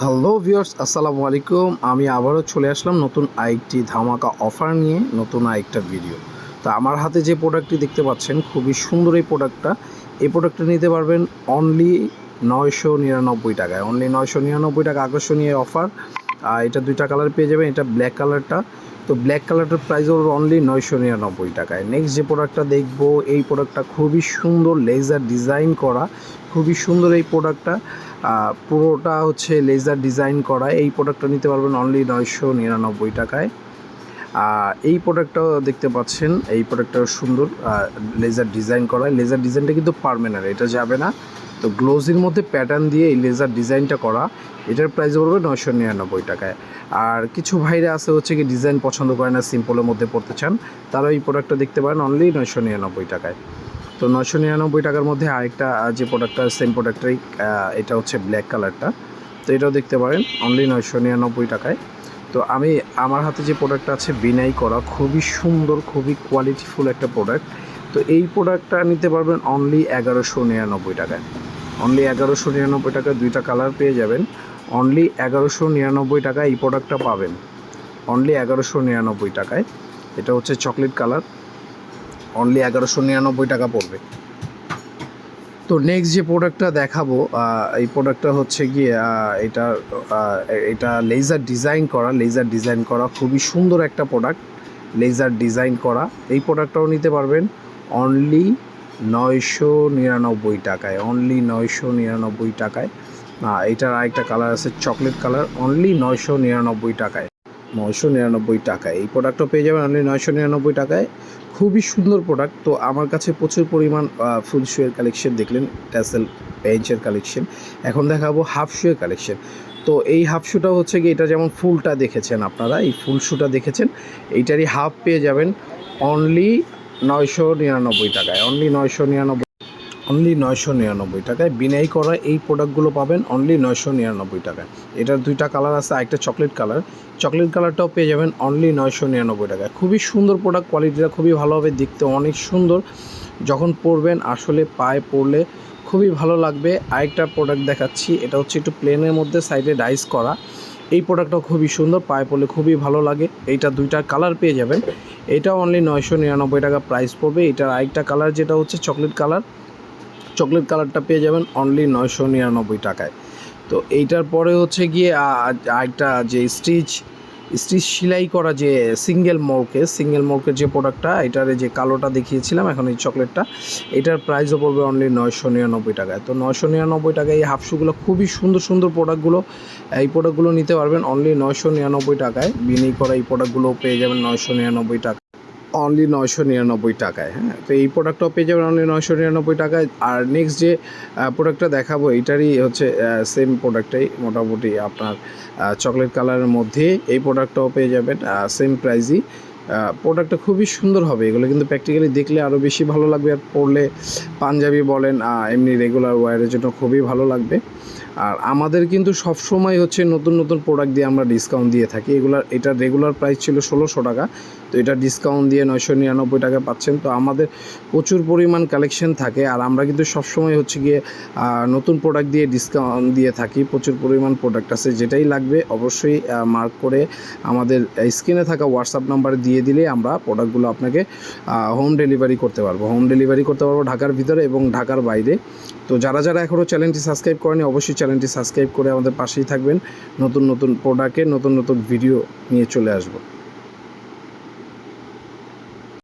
Hello viewers আসসালামু আলাইকুম। আমি আবারও চলে আসলাম নতুন আরেকটি ধামাকা অফার নিয়ে, নতুন আরেকটা ভিডিও তো আমার হাতে যে প্রোডাক্টটি দেখতে পাচ্ছেন, খুবই সুন্দর এই প্রোডাক্টটা এই প্রোডাক্টটা নিতে পারবেন অনলি নয়শো নিরানব্বই টাকায়। অনলি নয়শো নিরানব্বই টাকা আকর্ষণীয় অফার আর এটা দুইটা কালার পেয়ে যাবেন, এটা ব্ল্যাক কালারটা তো ব্ল্যাক কালারটার প্রাইস হলো অনলি নয়শো নিরানব্বই টাকায়। নেক্সট যে প্রোডাক্টটা দেখব, এই প্রোডাক্টটা খুবই সুন্দর লেজার ডিজাইন করা। খুবই সুন্দর এই প্রোডাক্টটা পুরোটা হচ্ছে লেজার ডিজাইন করা। এই প্রোডাক্টটা নিতে পারবেন অনলি নয়শো নিরানব্বই টাকায়। আর এই প্রোডাক্টটাও দেখতে পাচ্ছেন, এই প্রোডাক্টটাও সুন্দর লেজার ডিজাইন করা। লেজার ডিজাইনটা কিন্তু পারমানেন্ট এটা যাবে না। তো গ্লোজির মধ্যে প্যাটার্ন দিয়ে এই লেজার ডিজাইনটা করা, এটার প্রাইস পড়বে নয়শো নিরানব্বই টাকায়। আর কিছু ভাইরা আছে হচ্ছে কি ডিজাইন পছন্দ করে না সিম্পলের মধ্যে পড়তে চান তারা এই প্রোডাক্টটা দেখতে পারেন অনলি নয়শো নিরানব্বই টাকায়। তো নয়শো নিরানব্বই টাকার মধ্যে আরেকটা যে প্রোডাক্টটা সেম প্রোডাক্টটাই এটা হচ্ছে ব্ল্যাক কালারটা তো এটাও দেখতে পারেন অনলি নয়শো নিরানব্বই টাকায়। তো আমি, আমার হাতে যে প্রোডাক্টটা আছে বিনাই করা, খুবই সুন্দর, খুবই কোয়ালিটিফুল একটা প্রোডাক্ট তো এই প্রোডাক্টটা নিতে পারবেন অনলি এগারোশো নিরানব্বই টাকায়। অনলি এগারোশো নিরানব্বই টাকায় দুইটা কালার পেয়ে যাবেন। অনলি এগারোশো নিরানব্বই টাকায় এই প্রোডাক্টটা পাবেন। অনলি এগারোশো নিরানব্বই টাকায়। এটা হচ্ছে চকলেট কালার অনলি এগারোশো নিরানব্বই টাকা পড়বে। তো নেক্সট যে প্রোডাক্টটা দেখাবো এই প্রোডাক্টটা হচ্ছে গিয়ে এটা এটা লেজার ডিজাইন করা। লেজার ডিজাইন করা খুবই সুন্দর একটা প্রোডাক্ট লেজার ডিজাইন করা। এই প্রোডাক্টটাও নিতে পারবেন। অনলি নয়শো নিরানব্বই টাকায়, অনলি নয়শো নিরানব্বই টাকায়। এটার আরেকটা কালার আছে চকলেট কালার অনলি নয়শো নিরানব্বই টাকায়। নয়শো নিরানব্বই টাকায়। এই প্রোডাক্টও পেয়ে যাবেন অনলি নয়শো নিরানব্বই টাকায়। খুবই সুন্দর প্রোডাক্ট তো আমার কাছে প্রচুর পরিমাণ ফুল শুয়ের কালেকশন দেখলেন ট্যাসেল বেঞ্চের কালেকশন এখন দেখাবো হাফ শুয়ের কালেকশন তো এই হাফ শুটা হচ্ছে কি এটা যেমন ফুলটা দেখেছেন আপনারা, এই ফুল শুটা দেখেছেন, এইটারই হাফ পেয়ে যাবেন অনলি নয়শো নিরানব্বই টাকায় অনলি নয়শো নিরানব্বই অনলি নয়শো নিরানব্বই টাকায়। বিনাই করা এই প্রোডাক্টগুলো পাবেন অনলি নয়শো নিরানব্বই টাকায়। এটার দুইটা কালার আছে একটা চকলেট কালার চকলেট কালারটাও পেয়ে যাবেন অনলি নয়শো নিরানব্বই টাকায়। খুবই সুন্দর প্রোডাক্ট কোয়ালিটিটা খুবই ভালো হবে, দেখতে অনেক সুন্দর। যখন পরবেন, আসলে পায়ে পরলে খুবই ভালো লাগবে। আরেকটা প্রোডাক্ট দেখাচ্ছি, এটা হচ্ছে একটু প্লেনের মধ্যে সাইডে ডাইস করা। এই প্রোডাক্টটা খুবই সুন্দর, পায়ে পড়লে খুবই ভালো লাগে। এইটা দুইটা কালার পেয়ে যাবেন। এটা অনলি নয়শো নিরানব্বই টাকা প্রাইস পড়বে। এটার আরেকটা কালার যেটা হচ্ছে চকলেট কালার চকলেট কালারটা পেয়ে যাবেন অনলি নয়শো নিরানব্বই টাকায়। তো এইটার পরে হচ্ছে গিয়ে আরেকটা যে স্টিচ স্টিচ সেলাই করা যে সিঙ্গেল মলকে সিঙ্গেল মলকের যে প্রোডাক্টটা এটার যে কালোটা দেখিয়েছিলাম, এখন এই চকলেটটা এটার প্রাইসও পড়বে অনলি নয়শো নিরানব্বই টাকায়। তো নয়শো নিরানব্বই টাকায় এই হাফশুগুলো খুবই সুন্দর সুন্দর প্রোডাক্টগুলো এই প্রোডাক্টগুলো নিতে পারবেন অনলি নয়শো নিরানব্বই টাকায়। বিনি করা এই প্রোডাক্টগুলো পেয়ে যাবেন নয়শো নিরানব্বই টাকা অনলি নয়শো নিরানব্বই টাকায় হ্যাঁ? তো এই প্রোডাক্টটাও পেয়ে যাবেন অনলি নয়শো নিরানব্বই টাকায়। আর নেক্সট যে প্রোডাক্টটা দেখাবো, এটারই হচ্ছে সেম প্রোডাক্টটাই মোটামুটি আপনার চকলেট কালারের মধ্যে এই প্রোডাক্টটাও পেয়ে যাবেন সেম প্রাইজই প্রোডাক্টটা খুবই সুন্দর হবে। এগুলো কিন্তু প্র্যাকটিক্যালি দেখলে আরও বেশি ভালো লাগবে। আর পরলে পাঞ্জাবি বলেন এমনি রেগুলার ওয়ারের জন্য খুবই ভালো লাগবে। আর আমাদের কিন্তু সব সময় হচ্ছে নতুন নতুন প্রোডাক্ট দিয়ে আমরা ডিসকাউন্ট দিয়ে থাকি। এগুলার এটার রেগুলার প্রাইস ছিল ষোলোশো টাকা। তো এটা ডিসকাউন্ট দিয়ে নয়শো নিরানব্বই টাকা পাচ্ছেন। তো আমাদের প্রচুর পরিমাণ কালেকশন থাকে। আর আমরা কিন্তু সবসময় হচ্ছে গিয়ে নতুন প্রোডাক্ট দিয়ে ডিসকাউন্ট দিয়ে থাকি। প্রচুর পরিমাণ প্রোডাক্ট আছে যেটাই লাগবে। অবশ্যই মার্ক করে আমাদের স্ক্রিনে থাকা হোয়াটসঅ্যাপ নাম্বারে দিয়ে দিলে আমরা প্রোডাক্টগুলো আপনাকে হোম ডেলিভারি করতে পারব। হোম ডেলিভারি করতে পারব ঢাকার ভিতরে এবং ঢাকার বাইরে। তো যারা যারা এখনও চ্যানেলটি সাবস্ক্রাইব করেনি, অবশ্যই চ্যানেলটি সাবস্ক্রাইব করে আমাদের পাশেই থাকবেন। নতুন নতুন প্রোডাক্টের নতুন নতুন ভিডিও নিয়ে চলে আসব।